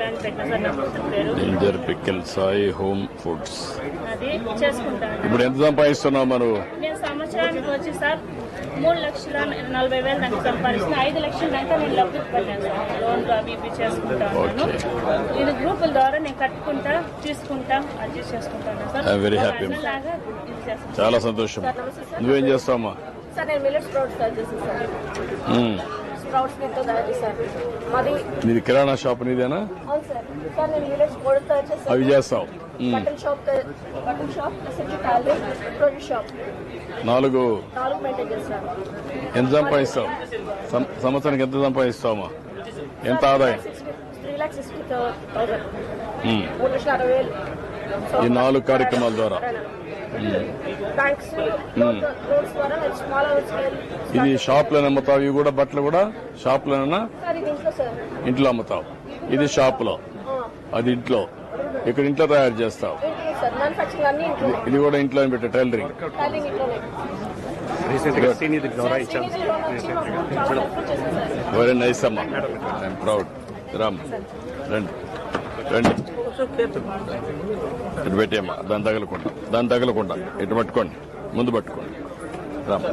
Bank పెట్టిన sir నా కూతురు పేరు ginger pickle Sai home foods అది చేసుకుంటాను ఇప్పుడు ఎంత సంపాదిస్తున్నావు మనం నేను సంవత్సరానికి వచ్చి సార్ మూడు లక్షల నలభై వేలు నాకు ఐదు లక్షల దాకా నేను లబ్ధి పడ్డాను సార్. లోన్లు అవి ఇవి చేసుకుంటా ఉన్నాను. ఇది గ్రూపుల ద్వారా నేను కట్టుకుంటా తీసుకుంటా అడ్జస్ట్ చేసుకుంటాను సార్. అన్నలాగా ఇది చేస్తాను. చాలా సంతోషం. నువ్వేం చేస్తావమ్మా? సార్ నేను సార్. స్ప్రౌట్స్ మీతో తయారు చేశాను మాది కిరాణా షాప్ నీదేనా? అవును సార్. సార్ నేను మిల్లెట్స్ కూడా తయారు చేస్తాను అవి చేస్తావు. ఉమ్. బట్టల షాప్ బట్టల షాప్ ఎస్ఎంజీ టాలీ ప్రొడ్యూస్ షాప్. నాలుగు. నాలుగు మెయింటైన్ చేస్తాను. ఎంత సంపాదిస్తావు? సంవత్సరానికి ఎంత సంపాదిస్తావమ్మా? ఎంత ఆదాయం? Three lakhs sixty thousand um. మూడు లక్షల అరవై వేలు. ఈ నాలుగు కార్యక్రమాల ద్వారా. స్కేల్ ఇది షాప్లో అమ్ముతావు ఇవి కూడా బట్టలు కూడా షాప్ లోనైనా సార్ ఇది ఇంట్లో అమ్ముతావు. ఇది షాప్లో అది ఇంట్లో. ఇక్కడ ఇంట్లో తయారు చేస్తావు. ఇంట్లో సార్ మ్యానుఫాక్చరింగ్ అన్ని ఇంట్లో. ఇది కూడా ఇంట్లో పెట్టే టైలరింగ్ వెరీ నైస్ అమ్మా. I'm proud Ram. రండి. రండి. ఇటు పెట్టేమ్మా దాన్ని తగలకుండా. దాన్ని తగలకుండా. ఇటు పట్టుకోండి. ముందు పట్టుకోండి. రామ్.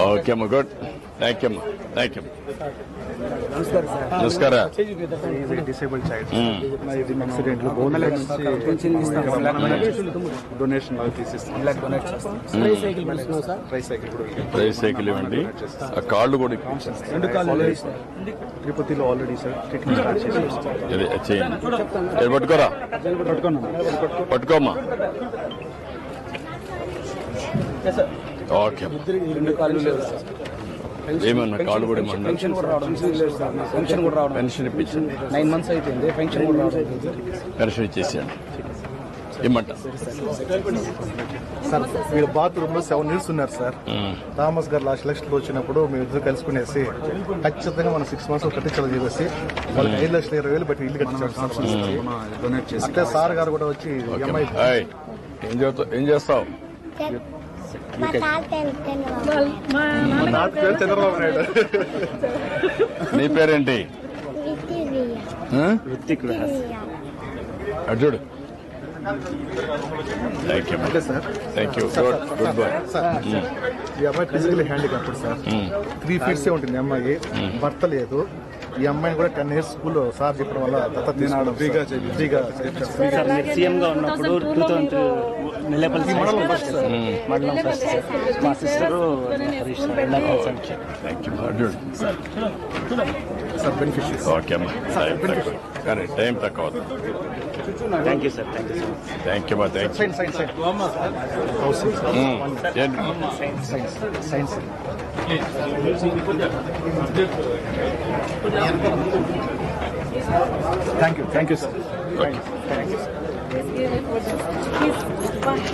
ఓకే అమ్మా good. Thank you thank you నమస్కార డిసేబుల్ డొనేషన్ సైకిల్ ఇవ్వండి. ఆ కాళ్ళు కూడా ఇప్పించండి రెండు కాళ్ళు తిరుపతిలో ఆల్రెడీ సార్ ట్రీట్మెంట్ చేయండి. పట్టుకోరా? పట్టుకోమ్మా. ఓకే రెండు కాళ్ళు లేవు సార్ ఏమన్నా కాళ్ళు కూడా పెన్షన్ కూడా రావడం పెన్షన్ కూడా రావడం పెన్షన్ ఇప్పించండి నైన్ మంత్స్ అయిపోయింది. పెన్షన్ కూడా రావడం. పెన్షన్ ఇచ్చేసేయండి. ఇమ్మంట. సార్ మీరు బాత్రూమ్లో సెవెన్ ఇయర్స్ ఉన్నారు సార్. థామస్ గారు లాస్ట్ లక్షలు వచ్చినప్పుడు మేము ఇద్దరు కలుసుకునేసి ఖచ్చితంగా మనం సిక్స్ మంత్స్ కట్టించాలని చెప్పేసి వాళ్ళకి ఐదు లక్షల ఇరవై వేలు బట్టి ఇల్లు కట్టించారు సార్. డొనేట్ చేసి అంటే సార్ గారు కూడా వచ్చి ఏం చేస్తావు? నా పేరు చంద్రబాబు నాయుడు. నీ పేరేంటి? విసిరియా ఆ? రితిక్ విసిరియా అటు చూడు. థ్యాంక్ యూ అంటే sir thank you good good boy sir ఈ అమ్మాయి physical handicapped sir three feets ఉంటుంది అమ్మాయి. భర్త లేదు. ఈ అమ్మాయిని కూడా టెన్ ఇయర్స్ స్కూల్లో సార్ చెప్పడం వల్ల దత్త తీసుకున్నాం ఫ్రీగా ఫ్రీగా సీఎం గా ఉన్నప్పుడు టూ థౌసండ్ నెలపల్లి మండలం ఫస్ట్ సార్ మండలం ఫస్ట్ సార్ మా sister Harish sir beneficious okay అమ్మా టైం తక్కువ కానీ టైం తక్కువ thank you sir thank you sir thank you మా thank science science thank you thank you sir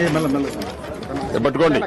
ఏ మెల్ల మెల్ల పట్టుకోండి